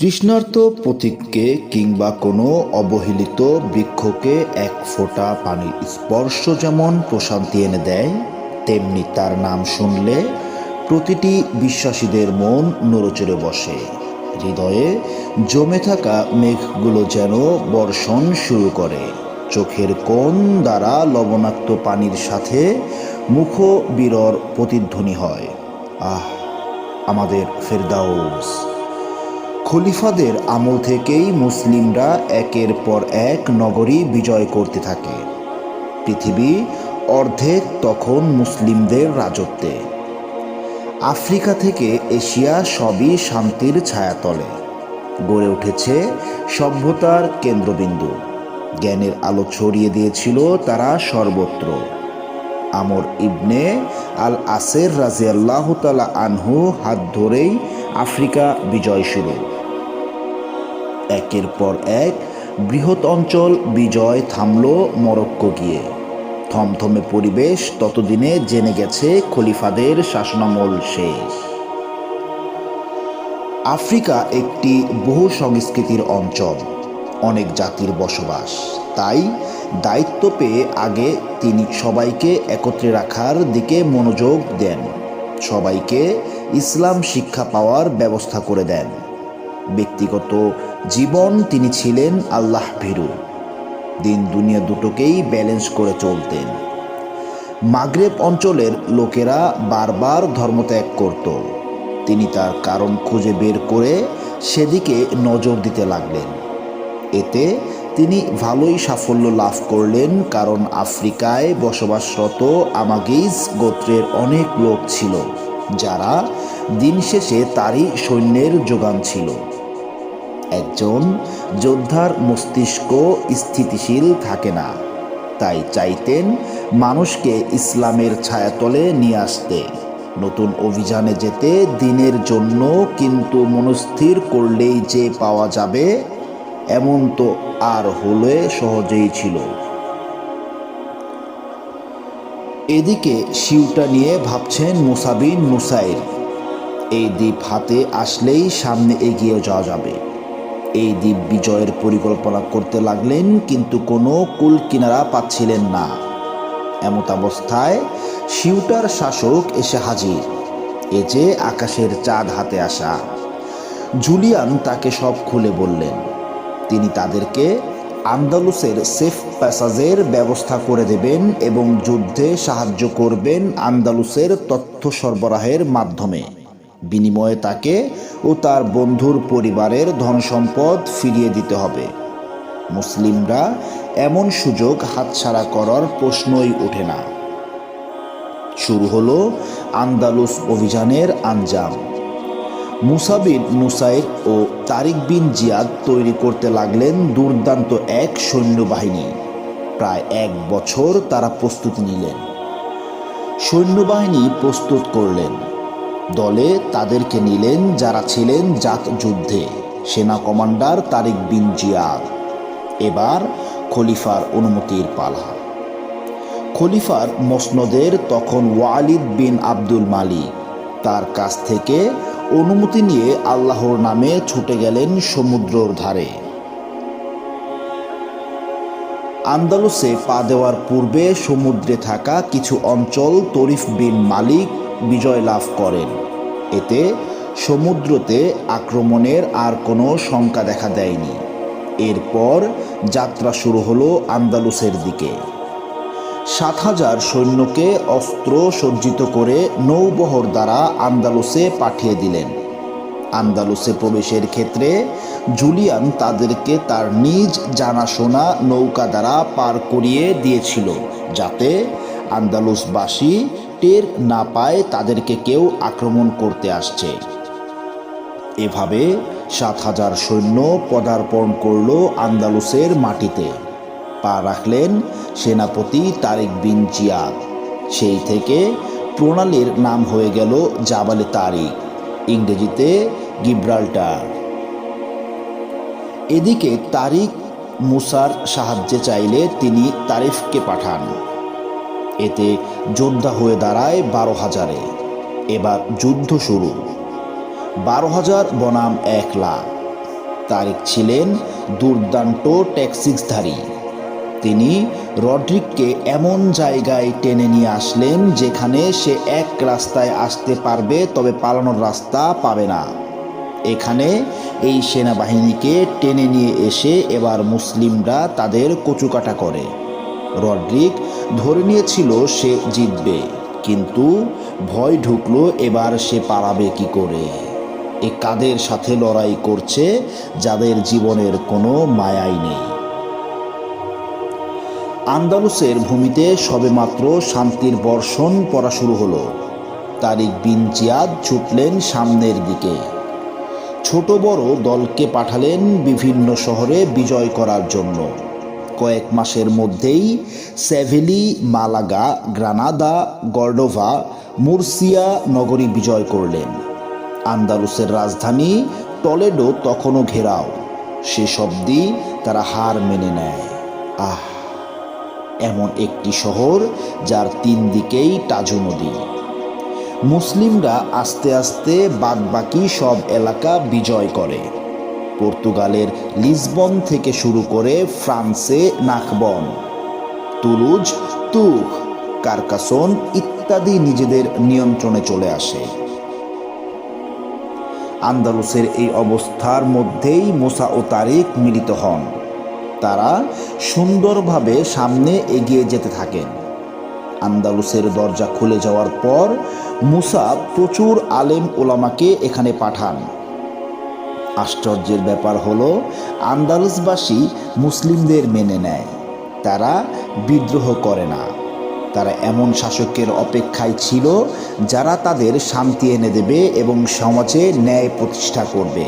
তৃষ্ণার্ত প্রতীককে কিংবা কোনো অবহেলিত বৃক্ষকে এক ফোঁটা পানির স্পর্শ যেমন প্রশান্তি এনে দেয়, তেমনি তার নাম শুনলে প্রতিটি বিশ্বাসীদের মন নড়েচড়ে বসে। হৃদয়ে জমে থাকা মেঘগুলো যেন বর্ষণ শুরু করে। চোখের কোণ দ্বারা লবণাক্ত পানির সাথে মুখ বিরর প্রতিধ্বনি হয়। আহ, আমাদের ফেরদাউস। খলিফাদের আমল থেকেই মুসলিমরা একের পর এক নগরী বিজয় করতে থাকে। পৃথিবী অর্ধেক তখন মুসলিমদের রাজত্বে। আফ্রিকা থেকে এশিয়া সবই শান্তির ছায়াতলে। গড়ে উঠেছে সভ্যতার কেন্দ্রবিন্দু। জ্ঞানের আলো ছড়িয়ে দিয়েছিল তারা সর্বত্র। আমর ইবনে আল আসের রাজিয়াল্লাহ তালা আনহু হাত ধরেই আফ্রিকা বিজয় শুরু। একের পর এক বৃহৎ অঞ্চল বিজয় থামল মরক্কো গিয়ে। থমথমে পরিবেশ ততদিনে জেনে গেছে খলিফাদের শাসনামল শেষ। আফ্রিকা একটি বহু সংস্কৃতির অঞ্চল, অনেক জাতির বসবাস। তাই দায়িত্ব পেয়ে আগে তিনি সবাইকে একত্রে রাখার দিকে মনোযোগ দেন। সবাইকে ইসলাম শিক্ষা পাওয়ার ব্যবস্থা করে দেন। ব্যক্তিগত জীবন তিনি ছিলেন আল্লাহ ভীরু। দিন দুনিয়া দুটোকেই ব্যালেন্স করে চলতেন। মাগরেব অঞ্চলের লোকেরা বারবার ধর্মত্যাগ করত। তিনি তার কারণ খুঁজে বের করে সেদিকে নজর দিতে লাগলেন। এতে তিনি ভালোই সাফল্য লাভ করলেন কারণ আফ্রিকায় বসবাসরত আমাগিজ গোত্রের অনেক লোক ছিল, যারা দিন শেষে তারই সৈন্যের যোগান ছিল। একজন যোদ্ধার মস্তিষ্ক স্থিতিশীল থাকে না। তাই চাইতেন মানুষকে ইসলামের ছায়াতলে নিয়ে আসতে। নতুন অভিযানে যেতে দিনের জন্য কিন্তু মনস্থির করলেই যে পাওয়া যাবে, এমন তো আর হলে সহজেই ছিল। এদিকে শিউটা নিয়ে ভাবছেন মুসাবিন মুসাইর এই দ্বীপ হাতে আসলেই সামনে এগিয়ে যাওয়া যাবে। এই দ্বীপ বিজয়ের পরিকল্পনা করতে লাগলেন, কিন্তু কোনো কুল কিনারা পাচ্ছিলেন না। এমত অবস্থায় শিউটার শাসক এসে হাজির, এ যে আকাশের চাঁদ হাতে আসা। জুলিয়ান তাকে সব খুলে বললেন, তিনি তাদেরকে আন্দালুসের সেফ প্যাসাজের ব্যবস্থা করে দেবেন এবং যুদ্ধে সাহায্য করবেন আন্দালুসের তথ্য সরবরাহের মাধ্যমে। বিনিময়ে তাকে ও তার বন্ধুর পরিবারের ধন সম্পদ ফিরিয়ে দিতে হবে। মুসলিমরা এমন সুযোগ হাতছাড়া করার প্রশ্নই ওঠে না। শুরু হলো আন্দালুস অভিযানের আঞ্জাম। মুসাবিন মুসাইর ও তারিক বিন জিয়াদ তৈরি করতে লাগলেন দুর্দান্ত এক সৈন্যবাহিনী। প্রায় এক বছর তারা প্রস্তুতি নিলেন। সৈন্যবাহিনী প্রস্তুত করলেন। দলে তাদেরকে নিলেন যারা ছিলেন জাত যুদ্ধে সেনা কমান্ডার তারিক বিন জিয়াদ। এবার খলিফার অনুমতির পালা। খলিফার মসনদের তখন ওয়ালিদ বিন আব্দুল মালিক। তার কাছ থেকে অনুমতি নিয়ে আল্লাহর নামে ছুটে গেলেন সমুদ্রর ধারে। আন্দালুসে পা দেওয়ার পূর্বে সমুদ্রে থাকা কিছু অঞ্চল তরিফ বিন মালিক বিজয় লাভ করেন। এতে সমুদ্রতে আক্রমণের আর কোনো শঙ্কা দেখা দেয়নি। এরপর যাত্রা শুরু হলো আন্দালুসের দিকে। সাত হাজার সৈন্যকে অস্ত্র সজ্জিত করে নৌবহর দ্বারা আন্দালুসে পাঠিয়ে দিলেন। আন্দালুসে প্রবেশের ক্ষেত্রে জুলিয়ান তাদেরকে তার নিজ জানাশোনা নৌকা দ্বারা পার করিয়ে দিয়েছিল, যাতে আন্দালুসবাসী টের না পায় তাদেরকে কেউ আক্রমণ করতে আসছে। এভাবে সাত হাজার সৈন্য পদার্পণ করল আন্দালুসের মাটিতে। পা রাখলেন সেনাপতি তারেক বিন জিয়াদ। সেই থেকে প্রণালীর নাম হয়ে গেল জাবালে তারিক, ইংরেজিতে গিব্রাল্টার। এদিকে তারিক মুসার সাহায্যে চাইলে তিনি তারিফকে পাঠান। এতে যোদ্ধা হয়ে দাঁড়ায় বারো হাজারে। এবার যুদ্ধ শুরু। বারো হাজার বনাম এক লাখ। তারিক ছিলেন দুর্দান্ত ট্যাক্সিক্সধারী তিনি রড্রিককে এমন জায়গায় টেনে নিয়ে আসলেন যেখানে সে এক রাস্তায় আসতে পারবে তবে পালানোর রাস্তা পাবে না। এখানে এই সেনাবাহিনীকে টেনে নিয়ে এসে এবার মুসলিমরা তাদের কচুকাটা করে। রড্রিক ধরে নিয়েছিল সে জিতবে, কিন্তু ভয় ঢুকলো এবার সে পালাবে কি করে। এ কাদের সাথে লড়াই করছে, যাদের জীবনের কোনো মায়াই নেই। আন্দালুসের ভূমিতে সবেমাত্র শান্তির বর্ষণ পড়া শুরু হলো। তারিক বিন জিয়াদ ছুটলেন সামনের দিকে। ছোট বড় দলকে পাঠালেন বিভিন্ন শহরে বিজয় করার জন্য। কয়েক মাসের মধ্যেই সেভেলি, মালাগা, গ্রানাদা, গর্ডোভা, মুরসিয়া নগরী বিজয় করলেন। আন্দালুসের রাজধানী টলেডো তখনও ঘেরাও। শেষ অবধি তারা হার মেনে নেয়। আহ, এমন একটি শহর যার তিন দিকেই টাজু নদী। মুসলিমরা আস্তে আস্তে বাদবাকি সব এলাকা বিজয় করে। পর্তুগালের লিসবন থেকে শুরু করে ফ্রান্সে নাকবন তুলুজ, তুখ, কার্কাসন ইত্যাদি নিজেদের নিয়ন্ত্রণে চলে আসে। আন্দালুসের এই অবস্থার মধ্যেই মোসা ও তারিক মিলিত হন। তারা সুন্দরভাবে সামনে এগিয়ে যেতে থাকেন। আন্দালুসের দরজা খুলে যাওয়ার পর মুসা প্রচুর আলেম ওলামাকে এখানে পাঠান। আশ্চর্যের ব্যাপার হলো, আন্দালুসবাসী মুসলিমদের মেনে নেয়। তারা বিদ্রোহ করে না। তারা এমন শাসকের অপেক্ষায় ছিল, যারা তাদের শান্তি এনে দেবে এবং সমাজে ন্যায় প্রতিষ্ঠা করবে।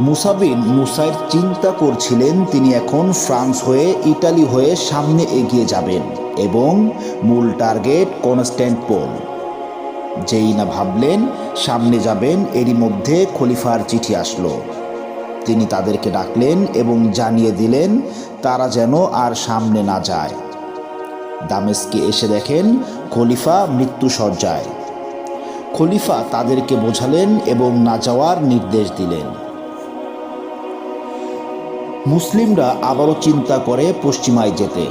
মুসাবিন মুসাইর চিন্তা করছিলেন, তিনি এখন ফ্রান্স হয়ে ইটালি হয়ে সামনে এগিয়ে যাবেন এবং মূল টার্গেট কনস্ট্যান্টপোল যেই না ভাবলেন, সামনে যাবেন, এরই মধ্যে খলিফার চিঠি আসলো। তিনি তাদেরকে ডাকলেন এবং জানিয়ে দিলেন, তারা যেন আর সামনে না যায়। দামেস্কে এসে দেখেন, খলিফা মৃত্যুসজ্জায় খলিফা তাদেরকে বোঝালেন এবং না যাওয়ার নির্দেশ দিলেন। মুসলিমরা আবারও চিন্তা করে পশ্চিমায় যেতে।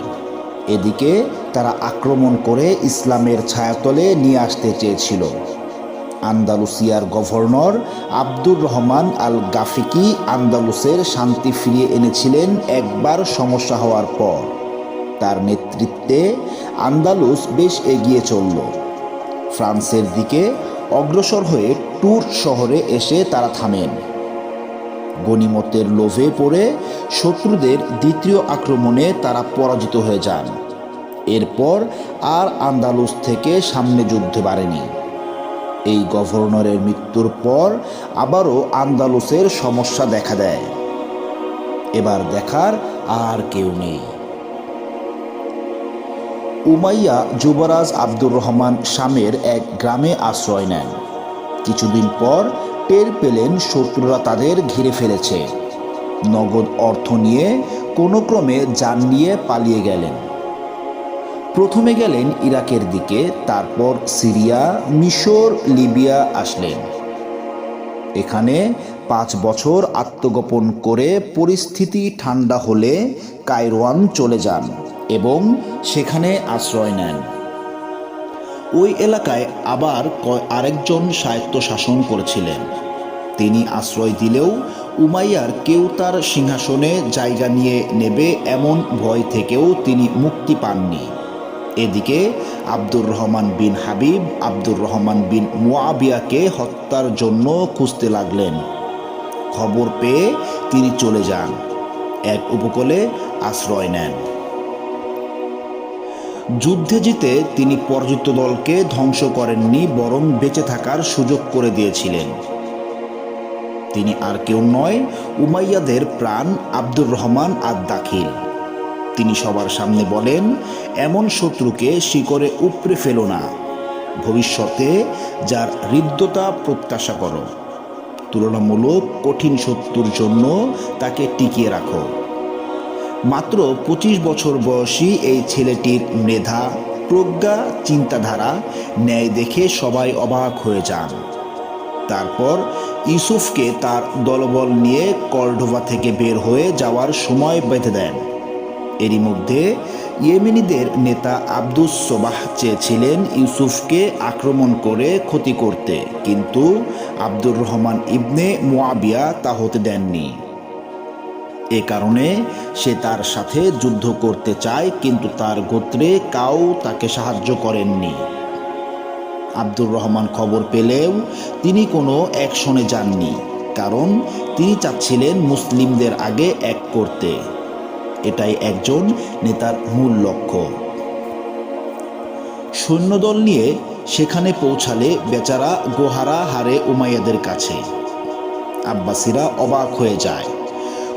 এদিকে তারা আক্রমণ করে ইসলামের ছায়াতলে নিয়ে আসতে চেয়েছিল। আন্দালুসিয়ার governor Abdur Rahman al Ghafiqi আন্দালুসের শান্তি ফিরিয়ে এনেছিলেন একবার সমস্যা হওয়ার পর। তার নেতৃত্বে আন্দালুস বেশ এগিয়ে চলল। ফ্রান্সের দিকে অগ্রসর হয়ে ট্যুর শহরে এসে তারা থামেন। গনিমতের লোভে পড়ে শত্রুদের দ্বিতীয় আক্রমণে তারা পরাজিত হয়ে যান। এরপর আর আন্দালুস থেকে সামনে যুদ্ধ বাড়েনি। এই গভর্নরের মৃত্যুর পর আবারও আন্দালুসের সমস্যা দেখা দেয়। এবার দেখার আর কেউ নেই। উমাইয়া যুবরাজ আব্দুর রহমান শামের এক গ্রামে আশ্রয় নেন। কিছুদিন পর টের পেলেন শত্রুরা তাদের ঘিরে ফেলেছে। নগদ অর্থ নিয়ে কোনো ক্রমে যান নিয়ে পালিয়ে গেলেন। প্রথমে গেলেন ইরাকের দিকে, তারপর সিরিয়া, মিশর, লিবিয়া আসলেন। এখানে পাঁচ বছর আত্মগোপন করে পরিস্থিতি ঠান্ডা হলে কায়রোয়ান চলে যান এবং সেখানে আশ্রয় নেন। ওই এলাকায় আবার আরেকজন স্বায়ত্ত শাসন করেছিলেন। তিনি আশ্রয় দিলেও উমাইয়ার কেউ তার সিংহাসনে জায়গা নিয়ে নেবে এমন ভয় থেকেও তিনি মুক্তি পাননি। এদিকে আব্দুর রহমান বিন হাবিব, আব্দুর রহমান বিন মুয়াবিয়াকে হত্যার জন্য খুঁজতে লাগলেন। খবর পেয়ে তিনি চলে যান। এক উপকূলে আশ্রয় নেন। যুদ্ধে জিতে তিনি পরাজিত দলকে ধ্বংস করেননি, বরং বেঁচে থাকার সুযোগ করে দিয়েছিলেন। তিনি আর কেউ নয়, উমাইয়াদের প্রাণ আব্দুর রহমান আদ দাখিল। তিনি সবার সামনে বলেন, এমন শত্রুকে শিকরে উপড়ে ফেলো না। ভবিষ্যতে যার হৃদ্যতা প্রত্যাশা করো। তুলনামূলক কঠিন শত্রুর জন্য তাকে টিকিয়ে রাখো। মাত্র পঁচিশ বছর বয়সী এই ছেলেটির মেধা, প্রজ্ঞা, চিন্তাধারা ন্যায় দেখে সবাই অবাক হয়ে যান। তারপর ইউসুফকে তার দলবল নিয়ে কর্ডোভা থেকে বের হয়ে যাওয়ার সময় বেঁধে দেন। এরই মধ্যে ইয়েমেনিদের নেতা আব্দুস সোবাহ চেয়েছিলেন ইউসুফকে আক্রমণ করে ক্ষতি করতে, কিন্তু আব্দুর রহমান ইবনে মোয়াবিয়া তা হতে দেননি। এ কারণে সে তার সাথে যুদ্ধ করতে চায়, কিন্তু তার গোত্রে কাউ তাকে সাহায্য করেননি। আব্দুর রহমান খবর পেলেও তিনি কোনো অ্যাকশনে যাননি, কারণ তিনি চাচ্ছিলেন মুসলিমদের আগে এক করতে। এটাই একজন নেতার মূল লক্ষ্য। সৈন্যদল নিয়ে সেখানে পৌঁছালে বেচারা গোহারা হারে উমাইয়াদের কাছে। আব্বাসিরা অবাক হয়ে যায়।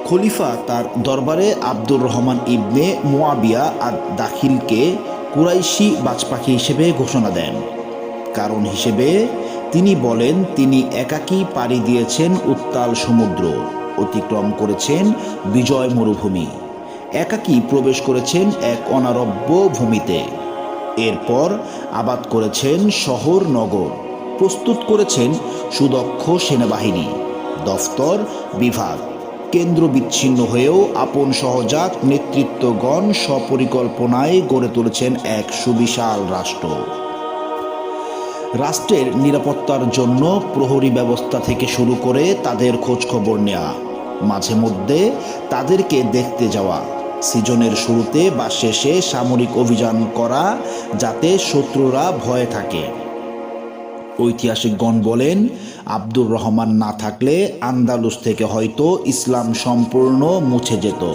খলিফা তার দরবারে আব্দুর রহমান ইবনে মোয়াবিয়া আর দাখিলকে কুরাইশি বাজপাখি হিসেবে ঘোষণা দেন। কারণ হিসেবে তিনি বলেন, তিনি একাকী পাড়ি দিয়েছেন উত্তাল সমুদ্র, অতিক্রম করেছেন বিজয় মরুভূমি। একাকী প্রবেশ করেছেন এক অনারব্য ভূমিতে। এরপর আবাদ করেছেন শহর নগর, প্রস্তুত করেছেন সুদক্ষ সেনাবাহিনী, দফতর, বিভাগ, কেন্দ্র বিচ্ছিন্ন হয়েও আপন সহজাত নেতৃত্বগণ স্বপরিকল্পনায় গড়ে তুলেছেন এক সুবিশাল রাষ্ট্র। রাষ্ট্রের নিরাপত্তার জন্য প্রহরী ব্যবস্থা থেকে শুরু করে তাদের খোঁজখবর নেওয়া মাঝে মধ্যে তাদেরকে দেখতে যাওয়া সিজনের শুরুতে বা শেষে সামরিক অভিযান করা যাতে শত্রুরা ভয়ে থাকে। ঐতিহাসিকগণ বলেন, আব্দুর রহমান না থাকলে আন্দালুস থেকে হয়তো ইসলাম সম্পূর্ণ মুছে যেত।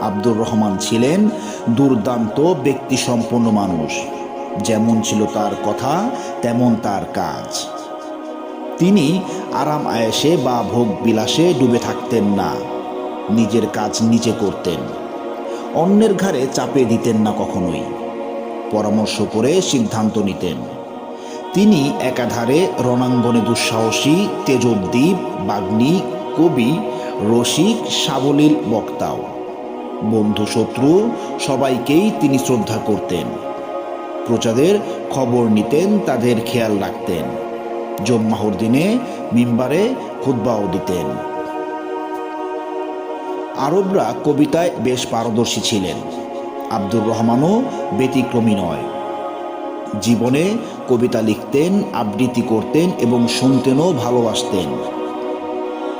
আব্দুর রহমান ছিলেন দুর্দান্ত ব্যক্তিসম্পন্ন মানুষ। যেমন ছিল তার কথা, তেমন তার কাজ। তিনি আরাম আয়েসে বা ভোগ বিলাসে ডুবে থাকতেন না। নিজের কাজ নিজে করতেন। অন্যের ঘাড়ে চাপে দিতেন না কখনোই। পরামর্শ করে সিদ্ধান্ত নিতেন। তিনি একাধারে রণাঙ্গনে দুঃসাহসী, তেজোদ্দীপ বাগ্নী কবি, রসিক, সাবলীল বক্তাও। বন্ধু শত্রু সবাইকেই তিনি শ্রদ্ধা করতেন। প্রজাদের খবর নিতেন, তাদের খেয়াল রাখতেন। জম্মাহর দিনে মিম্বারে খুদ্বাও দিতেন। আরবরা কবিতায় বেশ পারদর্শী ছিলেন। আব্দুর রহমানও ব্যতিক্রমী নয়। জীবনে কবিতা লিখতেন, আবৃত্তি করতেন এবং শুনতেনও ভালোবাসতেন।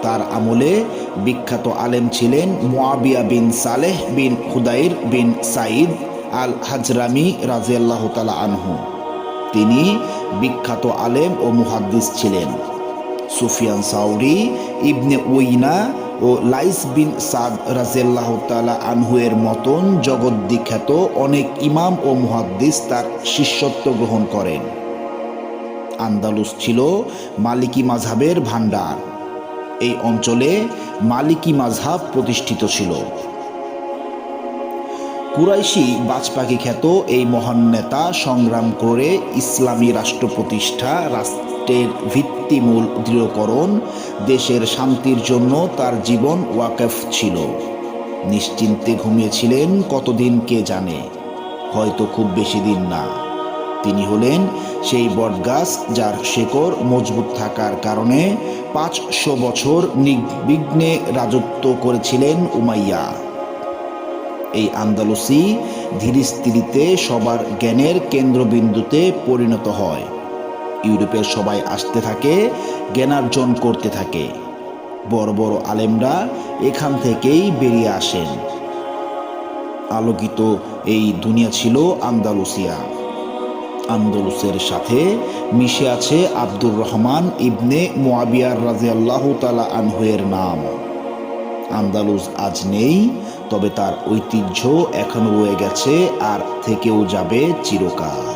তার আমলে বিখ্যাত আলেম ছিলেন মোয়াবিয়া বিন সালেহ বিন খুদাইর বিন সাইদ আল হাজরামি রাজিয়াল্লাহ তালা আনহু। তিনি বিখ্যাত আলেম ও মুহাদ্দিস ছিলেন। সুফিয়ান সাউরি, ইবনে উইনা ও লাইস বিন সাদ রাজিয়াল্লাহ তালা আনহুয়ের মতন জগদ্বিখ্যাত অনেক ইমাম ও মুহাদ্দিস তার শিষ্যত্ব গ্রহণ করেন। আন্দালুস ছিল মালিকি মাঝহাবের ভাণ্ডার। এই অঞ্চলে মালিকি মাঝহাব প্রতিষ্ঠিত ছিল। কুরাইশি বাজপাখি খ্যাত এই মহান নেতা সংগ্রাম করে ইসলামী রাষ্ট্র প্রতিষ্ঠা রাষ্ট্রের ভিত্তিমূল দৃঢ়করণ, দেশের শান্তির জন্য তার জীবন ওয়াকেফ ছিল। নিশ্চিন্তে ঘুমিয়েছিলেন কতদিন কে জানে, হয়তো খুব বেশি দিন না। তিনি হলেন সেই বটগাছ যার শেকড় মজবুত থাকার কারণে পাঁচশো বছর নির্বিঘ্নে রাজত্ব করেছিলেন উমাইয়া। এই আন্দালুসি ধীরস্থিরিতে সবার জ্ঞানের কেন্দ্রবিন্দুতে পরিণত হয়। ইউরোপের সবাই আসতে থাকে, জ্ঞানার্জন করতে থাকে। বড় বড় আলেমরা এখান থেকেই বেরিয়ে আসেন। আলোকিত এই দুনিয়া ছিল আন্দালুসিয়া। আন্দোলুসের সাথে মিশে আছে আব্দুর রহমান ইবনে মোয়াবিয়ার রাজিয়াল্লাহ তালা আনহুয়ের নাম। আন্দালুস আজ নেই, তবে তার ঐতিহ্য এখনও রয়ে গেছে আর থেকেও যাবে চিরকাল।